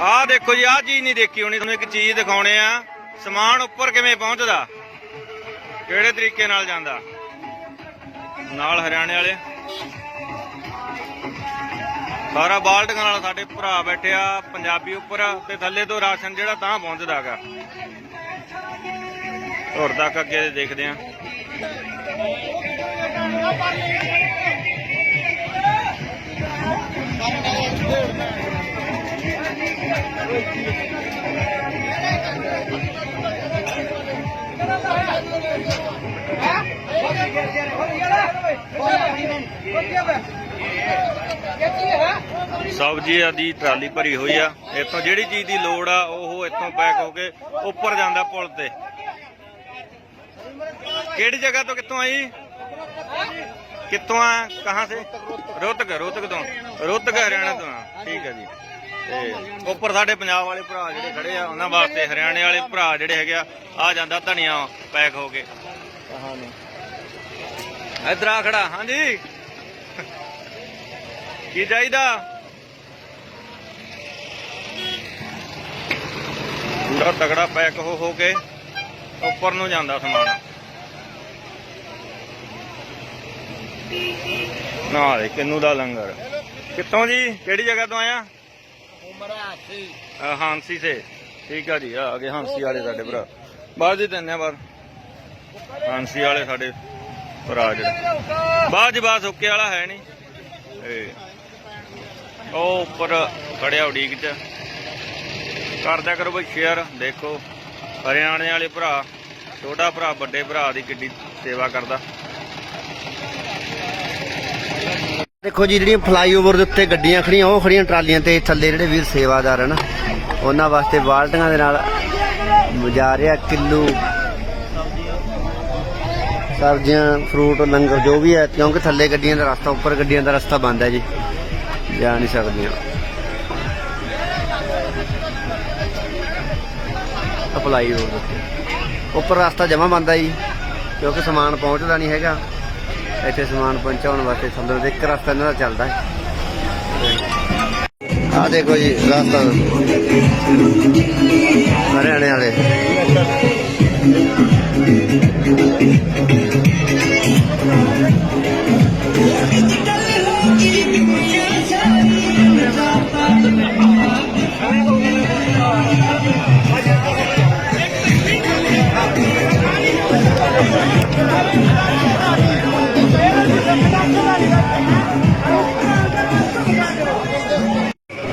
ਆਹ ਦੇਖੋ ਜੀ ਆਹ ਚੀਜ਼ ਨਹੀਂ ਦੇਖੀ ਹੋਣੀ, ਤੁਹਾਨੂੰ ਇੱਕ ਚੀਜ਼ ਦਿਖਾਉਣੇ ਆ। ਸਮਾਨ ਉੱਪਰ ਕਿਵੇਂ ਪਹੁੰਚਦਾ? ਕਿਹੜੇ ਤਰੀਕੇ ਨਾਲ ਜਾਂਦਾ? ਨਾਲ ਹਰਿਆਣੇ ਵਾਲੇ। ਸਾਰਾ ਬਾਲਟੀਆਂ ਨਾਲ ਸਾਡੇ ਭਰਾ ਬੈਠੇ ਆ, ਪੰਜਾਬੀ ਉੱਪਰ, ਤੇ ਥੱਲੇ ਤੋਂ ਰਾਸ਼ਨ ਜਿਹੜਾ ਤਾਂ ਪਹੁੰਚਦਾਗਾ ਹੋਰ ਤੱਕ ਅੱਗੇ ਦੇਖਦੇ ਆ। ਸਬਜ਼ੀ ਦੀ ਟਰਾਲੀ ਭਰੀ ਹੋਈ ਆ। ਇੱਥੋਂ ਜਿਹੜੀ ਚੀਜ਼ ਦੀ ਲੋੜ ਆ, ਉਹ ਇੱਥੋਂ ਪੈਕ ਹੋ ਕੇ ਉੱਪਰ ਜਾਂਦਾ ਪੁਲ ਤੇ। ਕਿਹੜੀ ਜਗ੍ਹਾ ਤੋਂ ਕਿੱਥੋਂ ਆਈ? ਕਿੱਥੋਂ ਆ? ਕਹਾਂ ਸੇ? ਰੋਹਤਕ ਰੋਹਤਕ ਤੋਂ। ਰੋਹਤਕ ਹਰਿਆਣਾ ਤੋਂ ਆ। ਠੀਕ ਹੈ ਜੀ। ਤੇ ਉੱਪਰ ਸਾਡੇ ਪੰਜਾਬ ਵਾਲੇ ਭਰਾ ਜਿਹੜੇ ਖੜੇ ਆ, ਉਹਨਾਂ ਵਾਸਤੇ ਹਰਿਆਣੇ ਵਾਲੇ ਭਰਾ ਜਿਹੜੇ ਹੈਗੇ ਆ ਆ ਜਾਂਦਾ ਧਨੀਆ ਪੈਕ ਹੋ ਕੇ। ਇਧਰ ਆ ਖੜਾ, ਹਾਂਜੀ। ਕੀ ਚਾਹੀਦਾ? ਪੂਰਾ ਤਗੜਾ ਪੈਕ ਹੋ ਹੋ ਕੇ ਉੱਪਰ ਨੂੰ ਜਾਂਦਾ ਸਮਾਨ। ਨਾ ਦੇ ਕਿੰਨੂ ਦਾ ਲੰਗਰ। ਕਿੱਥੋਂ ਜੀ? ਕਿਹੜੀ ਜਗ੍ਹਾ ਤੋਂ ਆਇਆ? ਅ, ਹਾਂਸੀ ਸੇ। ਠੀਕ ਆ ਜੀ ਆ ਗਏ ਹਾਂਸੀ ਵਾਲੇ ਸਾਡੇ ਭਰਾ। ਬਾਅਦ ਜੀ ਧੰਨਵਾਦ ਹਾਂਸੀ ਵਾਲੇ ਸਾਡੇ ਭਰਾ ਜਿਹੜੇ। ਬਾਅਦ ਜੀ ਬਾਅਦ ਸੁੱਕੇ ਵਾਲਾ ਹੈ ਨਹੀਂ। ਇਹ ਉਹ ਉੱਪਰ ਖੜਿਆ ਉਡੀਕ ਚ। ਕਰਦਿਆ ਕਰੋ ਬਈ ਸ਼ੇਅਰ ਦੇਖੋ। ਹਰਿਆਣੇ ਵਾਲੇ ਭਰਾ ਛੋਟਾ ਭਰਾ ਵੱਡੇ ਭਰਾ ਦੀ ਕਿੱਡੀ ਸੇਵਾ ਕਰਦਾ। ਦੇਖੋ ਜੀ, ਜਿਹੜੀਆਂ ਫਲਾਈਓਵਰ ਦੇ ਉੱਤੇ ਗੱਡੀਆਂ ਖੜੀਆਂ, ਉਹ ਖੜੀਆਂ ਟਰਾਲੀਆਂ ਤੇ ਥੱਲੇ ਜਿਹੜੇ ਵੀਰ ਸੇਵਾਦਾਰ ਹਨ, ਉਹਨਾਂ ਵਾਸਤੇ ਬਾਲਟੀਆਂ ਦੇ ਨਾਲ ਜਾ ਰਿਹਾ ਕਿਲੋ। ਸਬਜ਼ੀਆਂ, ਫਰੂਟ, ਲੰਗਰ, ਜੋ ਵੀ ਹੈ, ਕਿਉਂਕਿ ਥੱਲੇ ਗੱਡੀਆਂ ਦਾ ਰਸਤਾ, ਉੱਪਰ ਗੱਡੀਆਂ ਦਾ ਰਸਤਾ ਬੰਦ ਹੈ ਜੀ। ਜਾ ਨਹੀਂ ਸਕਦੀਆਂ। ਅਪਲਾਈ ਰੋਡ ਉੱਪਰ ਰਸਤਾ ਜਮਾ ਬੰਦ ਹੈ ਜੀ, ਕਿਉਂਕਿ ਸਮਾਨ ਪਹੁੰਚਦਾ ਨਹੀਂ ਹੈਗਾ। ਇੱਥੇ ਸਮਾਨ ਪਹੁੰਚਾਉਣ ਵਾਸਤੇ ਥੱਲੇ ਦੇ ਇੱਕ ਰਸਤਾ ਇਹਨਾਂ ਦਾ ਚੱਲਦਾ ਹੈ। ਆ ਦੇਖੋ ਜੀ, ਰਸਤਾ। ਹਰਿਆਣੇ ਵਾਲੇ।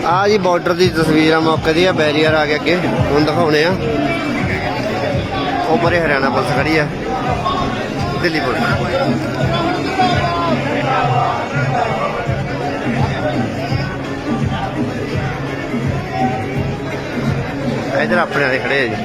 ਆ ਜੀ ਬਾਰਡਰ ਦੀ ਤਸਵੀਰ ਆ, ਮੌਕੇ ਦੀ ਆ ਬੈਰੀਅਰ ਆ ਗਿਆ ਅੱਗੇ। ਹੁਣ ਦਿਖਾਉਣੇ ਆ। ਉਹ ਪਰੇ ਹਰਿਆਣਾ ਪੁਲਿਸ ਖੜੀ ਆ। ਦਿੱਲੀ ਪੁਲਿਸ। ਇਧਰ ਆਪਣੇ ਵਾਲੇ ਖੜੇ ਆ ਜੀ।